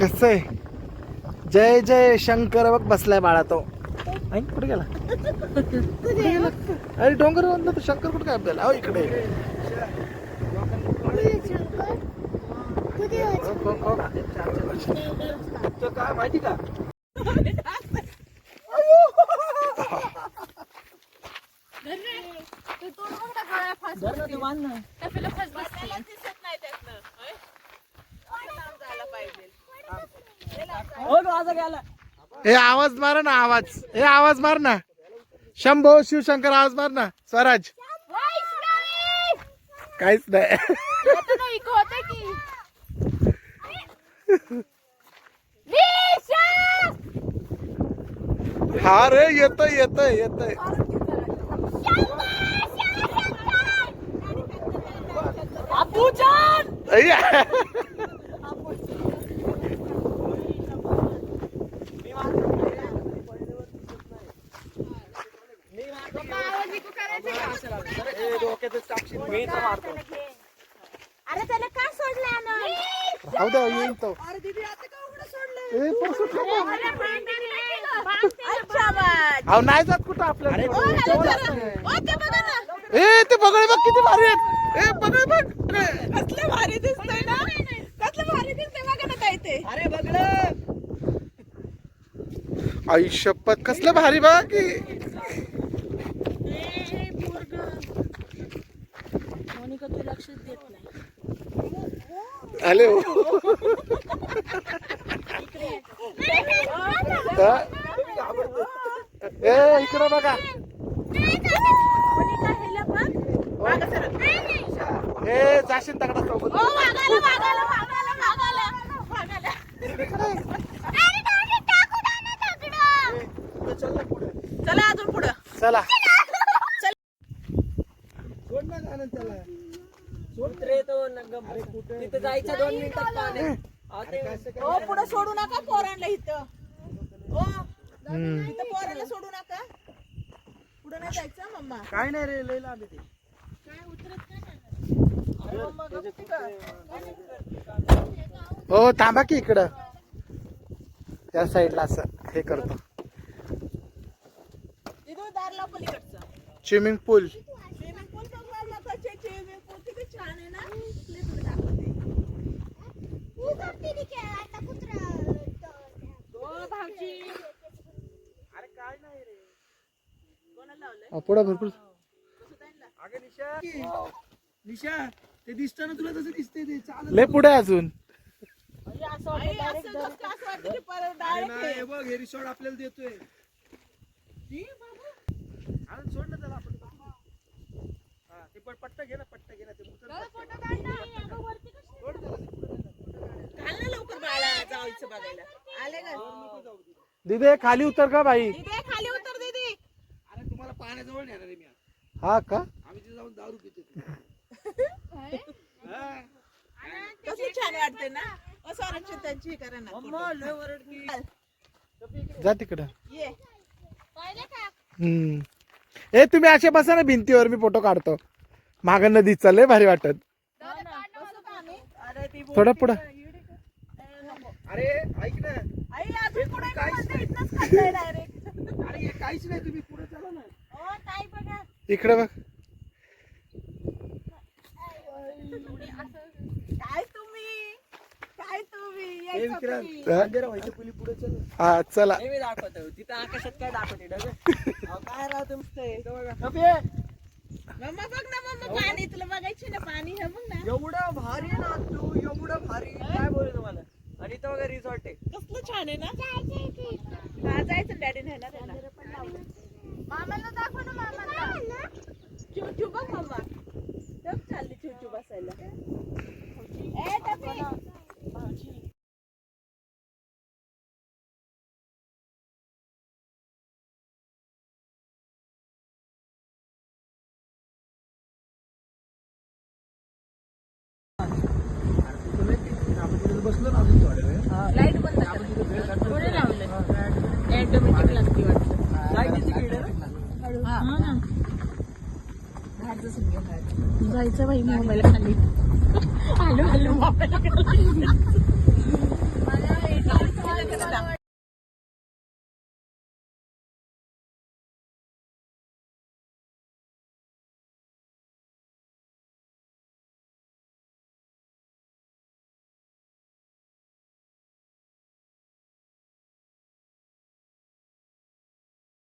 कसं आहे? जय जय शंकर बघ बसलाय बाळा तो. ऐक कुठे गेला? अरे डोंगर वरनं तो शंकर कुठे काय आपल्याला अहो इकडे. तो काय माहिती का? धर ना ते मान ना माझा गेला हे आवाज मार ना आवाज. हे आवाज मार ना. शंभो शिवशंकर आवाज मार ना. स्वराज. काहीच नाही. हा रे येतोय येतोय येतोय. अय्या. मी तर मारतो अरे त्याला का राहू द्या येईन तो अरे दीदी आता का उघडं सोडलं ए, अहो नाही जात कुठं आपल्याला ते बघा ए ते बघ किती भारी आहेत ए बगळे बघ कसलं भारी दिसतंय ना कसलं भारी दिसतंय बघा ना काय ते अरे बघलं आई शपथ कसलं भारी बघ की. देत नाही आले हो? ए इकडं बघा. ए जाशील तगडा सोबत. चला अजून पुढं. चला. सोड ना आनंद त्याला सोड रे तो नगम तिथं जायचं दोन मिनिटात पाण्यात हो पुढं सोडू नका पोरांना इथं. हो. इथं पोरांना सोडू नका. पुढं नाही जायचं मम्मा. काय नाही रे लई लांब ते. अरे मम्मा गप्प का? हो थांबा की इकडं. त्या साईडला असं हे करतो. तिथं दारला पलीकडचं. स्विमिंग पूल स्विमिंग पूल बघ मग स्विमिंग पूल किती छान आहे ना इकडे तुला दाखवते. हो, पुढं भरपूर? अगं निशा. निशा ते दिसतं ना तुला तसं दिसते ते. चालत लय पुढे अजून. अरे नाही, हे. हे बघ हे रिसॉर्ट आपल्याला देतोय. सोड ना त्याला आपण. हा ते पण पट्टा घे ना पट्टा घे ना ते उतर सोड त्याला, सोड त्याला. घाल ना लवकर बाळा जायचं बघायला. आले का? दिदे खाली उतर का बाई? दीदी खाली उतर दीदी. अरे तुम्हाला पाण्याजवळ नेणार आहे मी. हा का? आम्ही तिथे जाऊन दारू पितो हा. कसं छान वाटते ना? असं आरक्षण त्यांची हे करा ना. जा तिकडं. ये. हम्म. ए तुम्ही असे बसा ना भिंतीवर मी फोटो काढतो. माग नदीत चाललंय भारी वाटत. बोल- थोडं पुढं. अरे ऐक ना. आई अजून पुढे काय म्हणते? इथनंच खाल्लंय direct. अरे हे काहीच नाही. तुम्ही पुढे चला ना. ओ, ताई बघा. इकडे बघ. काय तुम्ही? काय तुम्ही? हे यायचं विक्रांत तुम्ही. हा? अंधेरा व्हायच्या पुली पुढे चल. हा चला. मी दाखवतो. तिथं आकाशात काय दाखवते काय बघा. मम्मा बघ ना मम्मा पाणी तुला बघायची ना पाणी हे बघ ना. एवढं भारी ना तू एवढं भारी. काय बोलू तुम्हाला? आणि इथं बघा रिसॉर्ट आहे. कसलं छान आहे ना? हा जायचं डॅडी आहे ना. मामाला दाखव ना मामाला चिवचू बघ मम्मा तेच चालली चिवचू बसायला. ए टपी. बसलो ना अजून लाइट बंद करा. कोणी लावलंय. ऑटोमॅटिक लागते वाटतं. लाइट तिकीड आहे ना. जायचं. बाई मोबाईल खाली आलो आलो मोबाईल